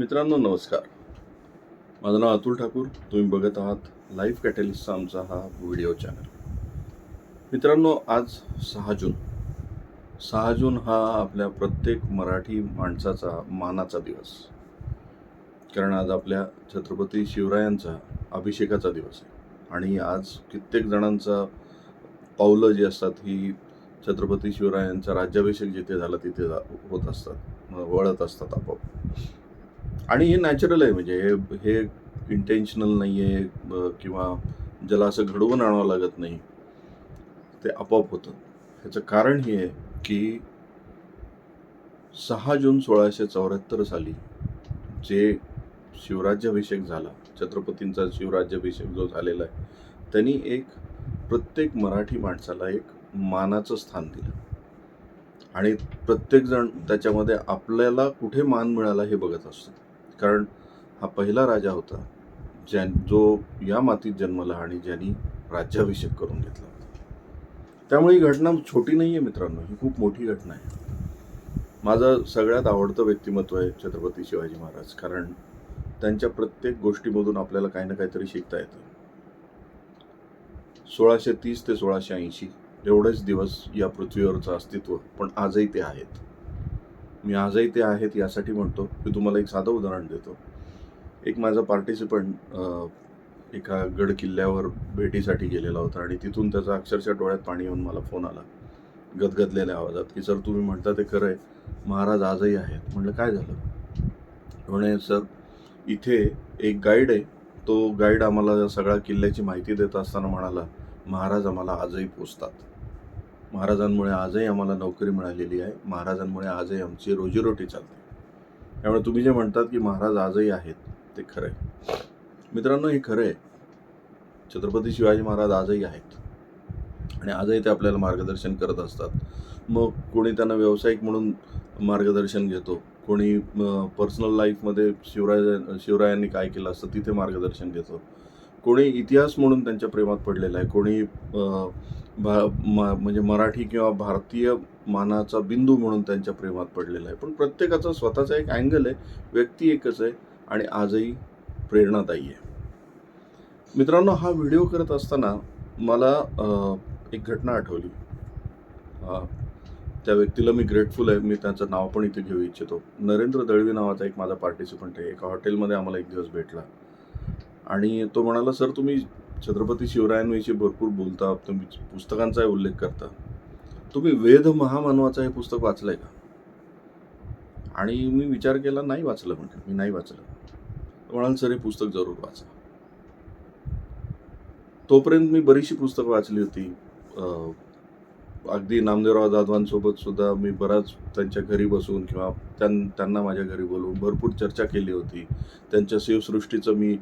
मित्रांनो नमस्कार. माझं नाव अतुल ठाकूर. तुम्ही बघत आहात लाईफ कॅटलिस्टचा आमचा हा व्हिडिओ चॅनल. मित्रांनो आज सहा जून. सहा जून हा आपल्या प्रत्येक मराठी माणसाचा मानाचा दिवस. कारण आज आपल्या छत्रपती शिवरायांचा अभिषेकाचा दिवस आहे. आणि आज कित्येक जणांचा पावलं जी असतात ही छत्रपती शिवरायांचा राज्याभिषेक जिथे झाला तिथे जा- होत असतात वळत असतात आपोआप. आणि हे नॅचरल आहे म्हणजे हे हे इंटेन्शनल नाही आहे किंवा ज्याला असं घडवून आणावं लागत नाही ते आपोआप होतं. ह्याचं कारण हे आहे की सहा जून सोळाशे चौऱ्याहत्तर साली जे शिवराज्याभिषेक झाला छत्रपतींचा शिवराज्याभिषेक जो झालेला आहे त्यांनी एक प्रत्येक मराठी माणसाला एक मानाचं स्थान दिलं. आणि प्रत्येकजण त्याच्यामध्ये आपल्याला कुठे मान मिळाला हे बघत असतो. कारण हा पहिला राजा होता ज्या जो या मातीत जन्मला आणि ज्यांनी राज्याभिषेक करून घेतला होता. त्यामुळे ही घटना छोटी नाही आहे मित्रांनो ही खूप मोठी घटना आहे. माझं सगळ्यात आवडतं व्यक्तिमत्व आहे छत्रपती शिवाजी महाराज कारण त्यांच्या प्रत्येक गोष्टीमधून आपल्याला काही ना काहीतरी शिकता येतं. सोळाशे तीस ते सोळाशे ऐंशी एवढेच दिवस या पृथ्वीवरचं अस्तित्व पण आजही ते आहेत. मी आजही ते आहेत यासाठी म्हणतो. मी तुम्हाला एक साधं उदाहरण देतो. एक माझा पार्टिसिपंट एका गड किल्ल्यावर भेटीसाठी गेलेला होता आणि तिथून त्याचा अक्षरशः डोळ्यात पाणी येऊन मला फोन आला. गदगदलेल्या आवाजात की सर तुम्ही म्हणता ते खरं आहे. महाराज आजही आहेत. म्हणलं काय झालं? म्हणे सर इथे एक गाईड आहे. तो गाईड आम्हाला सगळ्या किल्ल्याची माहिती देत असताना म्हणाला महाराज आम्हाला आजही पोचतात महाराजांमुळे आजही आम्हाला नोकरी मिळालेली आहे. महाराजांमुळे आजही आमची रोजीरोटी चालते. त्यामुळे तुम्ही जे म्हणतात की महाराज आजही आहेत ते खरं आहे. मित्रांनो हे खरं आहे. छत्रपती शिवाजी महाराज आजही आहेत. आणि आजही ते आपल्याला मार्गदर्शन करत असतात. मग कोणी त्यांना व्यावसायिक म्हणून मार्गदर्शन घेतो कोणी पर्सनल लाईफमध्ये शिवराय शिवरायांनी काय केलं असतं तिथे मार्गदर्शन घेतो. कोणी इतिहास म्हणून त्यांच्या प्रेमात पडलेला आहे. कोणी भा म्हणजे मराठी किंवा भारतीय मानाचा बिंदू म्हणून त्यांच्या प्रेमात पडलेला आहे. पण प्रत्येकाचा स्वतःचा एक अँगल आहे व्यक्ती एकच आहे आणि आजही प्रेरणादायी आहे. मित्रांनो हा व्हिडिओ करत असताना मला एक घटना आठवली. त्या व्यक्तीला मी ग्रेटफुल आहे. मी त्यांचं नाव पण इथे घेऊ इच्छितो. नरेंद्र दळवी नावाचा एक माझा पार्टिसिपंट आहे. एका हॉटेलमध्ये आम्हाला एक दिवस भेटला. आणि तो म्हणाला सर तुम्ही छत्रपती शिवरायांविषयी भरपूर बोलता तुम्ही पुस्तकांचाही उल्लेख करता. तुम्ही वेद महामानवाचं हे पुस्तक वाचलंय का? आणि मी विचार केला नाही वाचलं म्हणजे मी नाही वाचलं. म्हणाल सर हे पुस्तक जरूर वाचा. तोपर्यंत मी बरीचशी पुस्तकं वाचली होती. अगदी नामदेवराव जाधवांसोबत सुद्धा मी बराच त्यांच्या घरी बसून किंवा त्यां त्यांना माझ्या घरी बोलवून भरपूर चर्चा केली होती. त्यांच्या शिवसृष्टीचं मी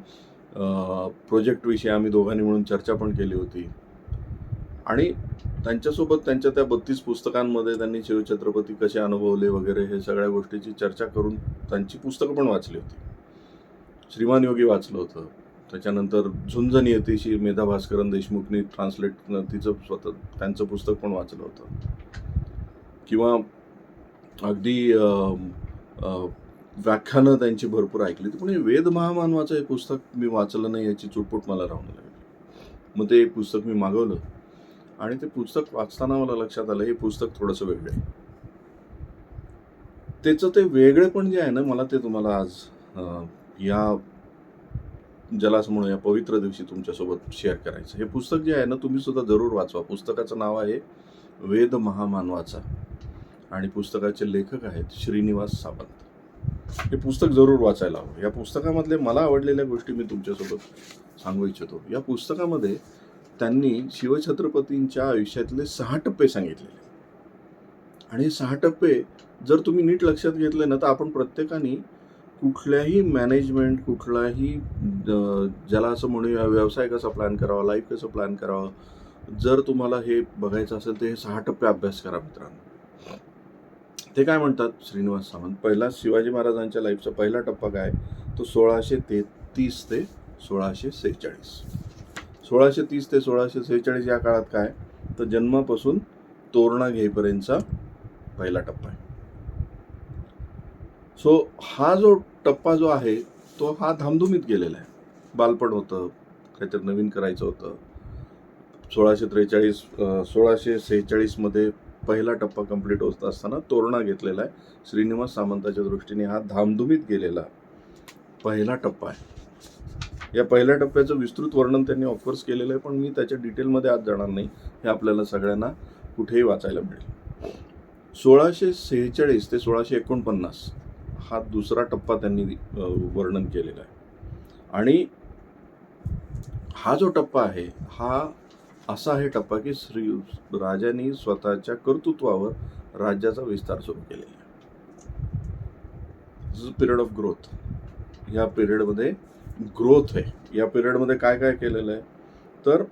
प्रोजेक्टविषयी आम्ही दोघांनी म्हणून चर्चा पण केली होती. आणि त्यांच्यासोबत त्यांच्या त्या बत्तीस पुस्तकांमध्ये त्यांनी शिवछत्रपती कसे अनुभवले वगैरे हे सगळ्या गोष्टीची चर्चा करून त्यांची पुस्तकं पण वाचली होती. श्रीमान योगी वाचलं होतं. त्याच्यानंतर झुंज नियतीशी मेधा भास्करन देशमुखनी ट्रान्सलेट तिचं स्वतः त्यांचं पुस्तक पण वाचलं होतं. किंवा अगदी व्याख्यानं त्यांची भरपूर ऐकली. पण हे वेद महामानवाचं हे पुस्तक मी वाचलं नाही याची चुटपुट मला राहून लागली. मग ते पुस्तक मी मागवलं आणि ते पुस्तक वाचताना मला लक्षात आलं हे पुस्तक थोडंसं वेगळं आहे. त्याचं ते वेगळेपण जे आहे ना मला ते तुम्हाला आज या ज्याला असं म्हणूया पवित्र दिवशी तुमच्यासोबत शेअर करायचं. हे पुस्तक जे आहे ना तुम्ही सुद्धा जरूर वाचवा. पुस्तकाचं नाव आहे वेद महामानवाचा आणि पुस्तकाचे लेखक आहेत श्रीनिवास सावंत. हे पुस्तक जरूर वाचायला हवं. या पुस्तकामधले मला आवडलेल्या गोष्टी मी तुमच्यासोबत सांगू इच्छितो. या पुस्तकामध्ये त्यांनी शिवछत्रपतींच्या आयुष्यातले सहा टप्पे सांगितलेले. आणि हे सहा टप्पे जर तुम्ही नीट लक्षात घेतले ना तर आपण प्रत्येकाने कुठल्याही मॅनेजमेंट कुठलाही ज्याला असं म्हणूया व्यवसाय कसा प्लॅन करावा लाईफ कसं प्लॅन करावं जर तुम्हाला हे बघायचं असेल तर हे सहा टप्पे अभ्यास करा मित्रांनो. ते काय म्हणतात श्रीनिवास सावंत? पहिला शिवाजी महाराजांच्या लाईफचा पहिला टप्पा काय? तो सोळाशे तेहतीस ते सोळाशे सेहेचाळीस. सोळाशे तीस ते सोळाशे सेहेचाळीस या काळात काय? तर जन्मापासून तोरणा घेईपर्यंतचा पहिला टप्पा आहे. सो हा जो टप्पा जो आहे तो हा धामधुमीत गेलेला आहे. बालपण होतं काहीतरी नवीन करायचं होतं. सोळाशे त्रेचाळीस सोळाशे सेहेचाळीसमध्ये पहिला टप्पा कंप्लीट होत असताना तोरणा घेतलेला आहे. श्रीनिवास सामंताच्या दृष्टीने हा धामधुमीत गेलेला पहिला टप्पा आहे. या पहिल्या टप्प्याचं विस्तृत वर्णन त्यांनी ऑफर्स केलेलं आहे पण मी त्याच्या डिटेलमध्ये आज जाणार नाही. हे आपल्याला सगळ्यांना कुठेही वाचायला मिळेल. सोळाशे सेहेचाळीस ते सोळाशे एकोणपन्नास हा दुसरा टप्पा त्यांनी वर्णन केलेला आहे. आणि हा जो टप्पा आहे हा असा आहे टप्पा की श्री राजांनी स्वतःच्या कर्तृत्वावर राज्याचा विस्तार सुरू केलेला आहे. पिरियड ऑफ ग्रोथ या पिरियडमध्ये ग्रोथ आहे. या पिरियडमध्ये काय काय केलेलं आहे? तर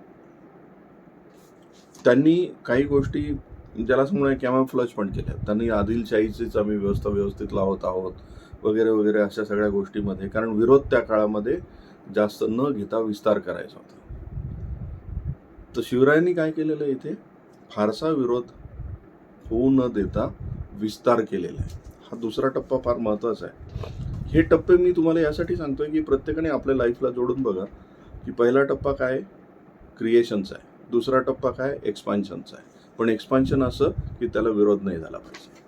त्यांनी काही गोष्टी ज्याला समजा फ्लश पण केल्या. त्यांनी आदिलशाहीचीच आम्ही व्यवस्था व्यवस्थित लावत आहोत वगैरे वगैरे अशा सगळ्या गोष्टीमध्ये. कारण विरोध त्या काळामध्ये जास्त न घेता विस्तार करायचा होता. तर शिवरायांनी काय केलेलं आहे इथे? फारसा विरोध होऊ न देता विस्तार केलेला आहे. हा दुसरा टप्पा फार महत्त्वाचा आहे. हे टप्पे मी तुम्हाला यासाठी सांगतोय की प्रत्येकाने आपल्या लाईफला जोडून बघा की पहिला टप्पा काय क्रिएशनचा आहे. दुसरा टप्पा काय? एक्सपान्शनचा आहे. पण एक्सपान्शन असं की त्याला विरोध नाही झाला पाहिजे.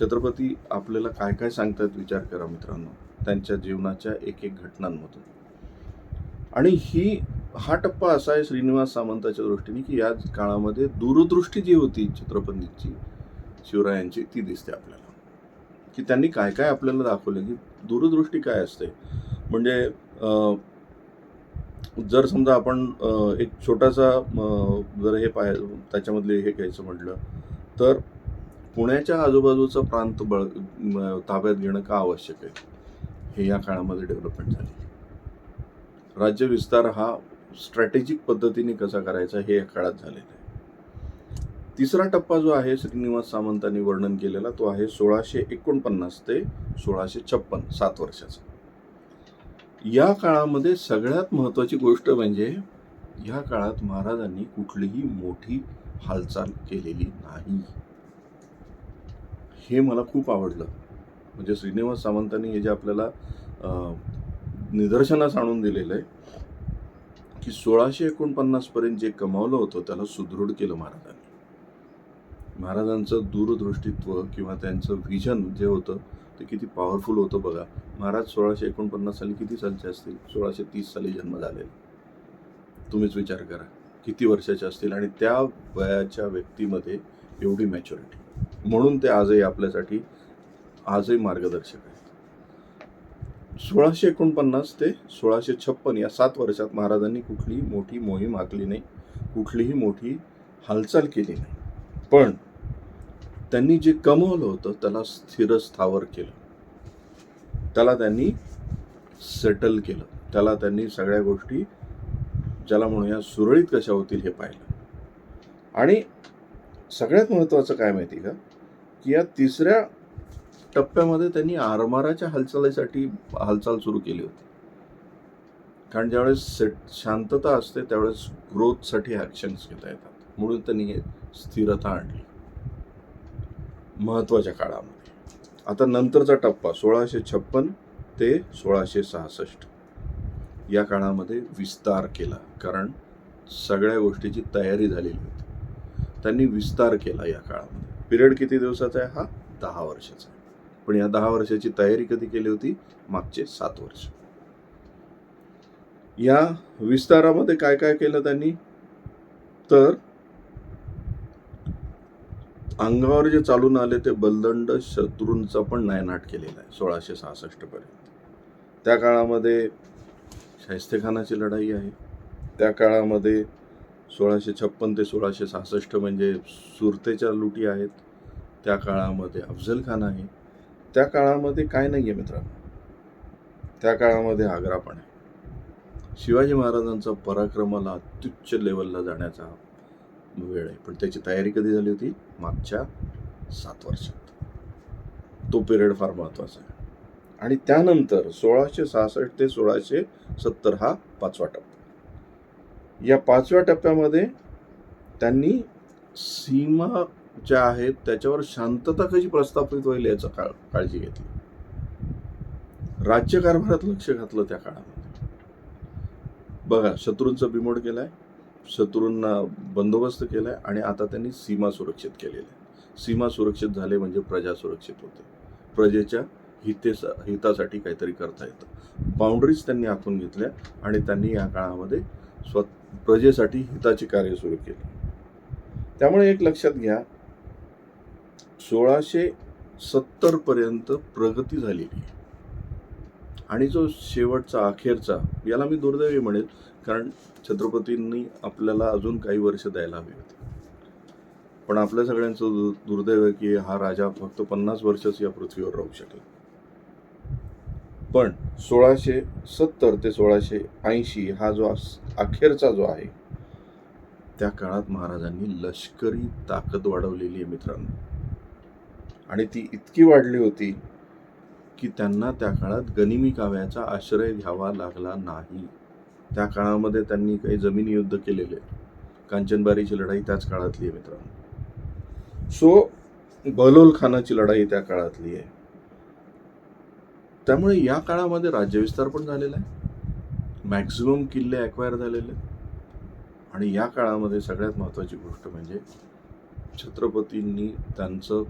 छत्रपती आपल्याला काय काय सांगतात विचार करा मित्रांनो. त्यांच्या जीवनाच्या एक एक घटनांमधून. आणि ही हा टप्पा असा आहे श्रीनिवास सामंताच्या दृष्टीने की या काळामध्ये दूरदृष्टी जी होती चित्रपंडितची शिवरायांची ती दिसते आपल्याला. की त्यांनी काय काय आपल्याला दाखवलं की दूरदृष्टी काय असते. म्हणजे जर समजा आपण एक छोटासा जर हे पाय त्याच्यामधले हे घ्यायचं म्हटलं तर पुण्याच्या आजूबाजूचा प्रांत बळ ताब्यात घेणं का आवश्यक आहे? हे या काळामध्ये डेव्हलपमेंट झाली राज्य विस्तार हा स्ट्रॅटेजिक पद्धतीने कसा करायचा हे या काळात झालेलं आहे. तिसरा टप्पा जो आहे श्रीनिवास सामंतांनी वर्णन केलेला तो आहे सोळाशे एकोणपन्नास ते सोळाशे छप्पन सात वर्षाचा. या काळामध्ये सगळ्यात महत्त्वाची गोष्ट म्हणजे या काळात महाराजांनी कुठलीही मोठी हालचाल केलेली नाही. हे मला खूप आवडलं. म्हणजे श्रीनिवास सामंतांनी हे जे आपल्याला निदर्शनास आणून दिलेलं आहे की सोळाशे एकोणपन्नास पर्यंत जे कमावलं होतं त्याला सुदृढ केलं महाराजांनी. महाराजांचं दूरदृष्टित्व किंवा त्यांचं व्हिजन जे होतं ते किती पॉवरफुल होतं बघा. महाराज सोळाशे एकोणपन्नास साली किती सालचे असतील? सोळाशे तीस साली जन्म झालेला. तुम्हीच विचार करा किती वर्षाचे असतील? आणि त्या वयाच्या व्यक्तीमध्ये एवढी मॅच्युरिटी म्हणून ते आजही आपल्यासाठी आजही मार्गदर्शक आहे. सोळाशे एकोणपन्नास ते सोळाशे छप्पन या सात वर्षात महाराजांनी कुठलीही मोठी मोहीम आखली नाही कुठलीही मोठी हालचाल केली नाही. पण त्यांनी जे कमवलं होतं त्याला स्थिर स्थावर केलं. त्याला त्यांनी सेटल केलं. त्याला त्यांनी सगळ्या गोष्टी ज्याला म्हणूया सुरळीत कशा होतील हे पाहिलं. आणि सगळ्यात महत्त्वाचं काय माहिती का? की या तिसऱ्या टप्प्यामध्ये त्यांनी आरमाराच्या हालचालीसाठी हालचाल सुरू केली होती. कारण ज्यावेळेस सेट शांतता असते त्यावेळेस ग्रोथसाठी ॲक्शन्स घेता येतात. म्हणून त्यांनी हे स्थिरता आणली. महत्त्वाच्या काळामध्ये. आता नंतरचा टप्पा सोळाशे छप्पन ते सोळाशे सहासष्ट. या काळामध्ये विस्तार केला. कारण सगळ्या गोष्टीची तयारी झालेली होती. त्यांनी विस्तार केला या काळामध्ये. पिरियड किती दिवसाचा आहे हा? दहा वर्षाचा आहे. पण या दहा वर्षाची तयारी कधी केली होती? मागचे सात वर्ष. या विस्तारामध्ये काय काय केलं त्यांनी? तर अंगावर जे चालून आले ते बलदंड शत्रूंचा पण नायनाट केलेला आहे सोळाशे सहासष्ट पर्यंत. त्या काळामध्ये शाहिस्तेखानाची लढाई आहे. त्या काळामध्ये सोळाशे छप्पन ते सोळाशे सहासष्ट म्हणजे सुरतेच्या लुटी आहेत. त्या काळामध्ये अफजल खान आहे. त्या काळामध्ये काय नाही आहे मित्रांनो. त्या काळामध्ये आग्रा पण आहे. शिवाजी महाराजांचा पराक्रमाला अत्युच्च लेवलला जाण्याचा वेळ आहे. पण त्याची तयारी कधी झाली होती? मागच्या सात वर्षात. तो पिरियड फार महत्त्वाचा आहे. आणि त्यानंतर सोळाशे सहासष्ट ते सोळाशे सत्तर हा पाचवा टप्पा. या पाचव्या टप्प्यामध्ये त्यांनी सीमा ज्या आहेत त्याच्यावर शांतता कशी प्रस्थापित होईल याचा काळ काळजी घेतली. राज्यकारभारात लक्ष घातलं त्या काळामध्ये. बघा शत्रूंचा बिमोड केलाय शत्रूंना बंदोबस्त केलाय आणि आता त्यांनी सीमा सुरक्षित केलेल्या आहे. सीमा सुरक्षित झाले म्हणजे प्रजा सुरक्षित होते. प्रजेच्या हितेसा हितासाठी काहीतरी करता येतं. बाउंड्रीज त्यांनी आखून घेतल्या आणि त्यांनी या काळामध्ये स्व प्रजेसाठी हिताची कार्य सुरू केली. त्यामुळे एक लक्षात घ्या सोळाशे सत्तर पर्यंत प्रगती झालेली आहे. आणि जो शेवटचा अखेरचा याला मी दुर्दैवी म्हणेल कारण छत्रपतींनी आपल्याला अजून काही वर्ष द्यायला हवी होती. पण आपल्या सगळ्यांचं दुर्दैव आहे की हा राजा फक्त पन्नास वर्षच या पृथ्वीवर राहू शकला. पण सोळाशे सत्तर ते सोळाशे ऐंशी हा जो अखेरचा जो आहे त्या काळात महाराजांनी लष्करी ताकद वाढवलेली आहे मित्रांनो. आणि ती इतकी वाढली होती की त्यांना त्या काळात गनिमी काव्याचा आश्रय घ्यावा लागला नाही. त्या काळामध्ये त्यांनी काही जमिनी युद्ध केलेले. कांचनबारीची लढाई त्याच काळातली आहे मित्रांनो. सो बलोल खानाची लढाई त्या काळातली आहे. त्यामुळे या काळामध्ये राज्यविस्तार पण झालेला आहे. मॅक्झिमम किल्ले ॲक्वायर झालेले आणि या काळामध्ये सगळ्यात महत्त्वाची गोष्ट म्हणजे छत्रपतींनी त्यांचं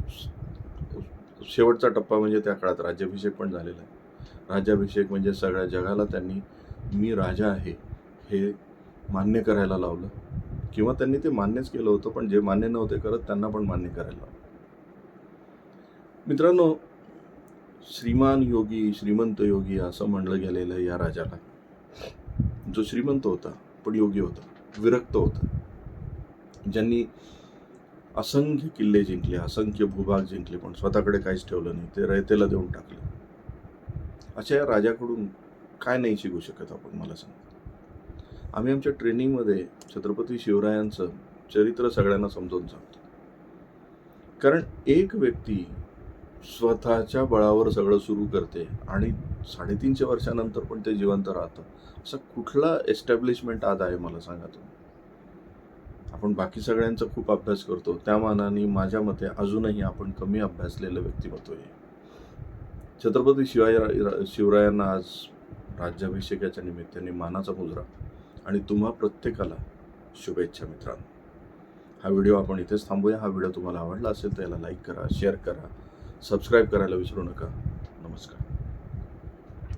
शेवटचा टप्पा म्हणजे त्या काळात राज्याभिषेक पण झालेला आहे. राज्याभिषेक म्हणजे सगळ्या जगाला त्यांनी मी राजा आहे हे मान्य करायला लावलं. किंवा त्यांनी ते मान्यच केलं होतं पण जे मान्य नव्हते करत त्यांना पण मान्य करायला लावलं. मित्रांनो श्रीमान योगी श्रीमंत योगी असं म्हणलं गेलेलं आहे या राजाला. जो श्रीमंत होता पण योगी होता विरक्त होता. ज्यांनी असंख्य किल्ले जिंकले असंख्य भूभाग जिंकले पण स्वतःकडे काहीच ठेवलं नाही. ते रयतेला देऊन टाकलं. अशा या राजाकडून काय नाही शिकू शकत आपण मला सांग. आम्ही आमच्या ट्रेनिंगमध्ये छत्रपती शिवरायांचं चरित्र सगळ्यांना समजून सांगतो. कारण एक व्यक्ती स्वतःच्या बळावर सगळं सुरू करते आणि साडेतीनशे वर्षानंतर पण ते जिवंत राहतं. असं कुठला एस्टॅब्लिशमेंट आज आहे मला सांगा तुम्ही? आपण बाकी सगळ्यांचा खूप अभ्यास करतो त्या मानाने माझ्या मते अजूनही आपण कमी अभ्यासलेलं व्यक्तिमत्व आहे. छत्रपती शिवाय शिवरायांना आज राज्याभिषेकाच्या निमित्ताने मानाचा मुजरा आणि तुम्हा प्रत्येकाला शुभेच्छा मित्रांनो. हा व्हिडिओ आपण इथेच थांबूया. हा व्हिडिओ तुम्हाला आवडला असेल तर याला लाईक करा शेअर करा सबस्क्राईब करायला विसरू नका. नमस्कार.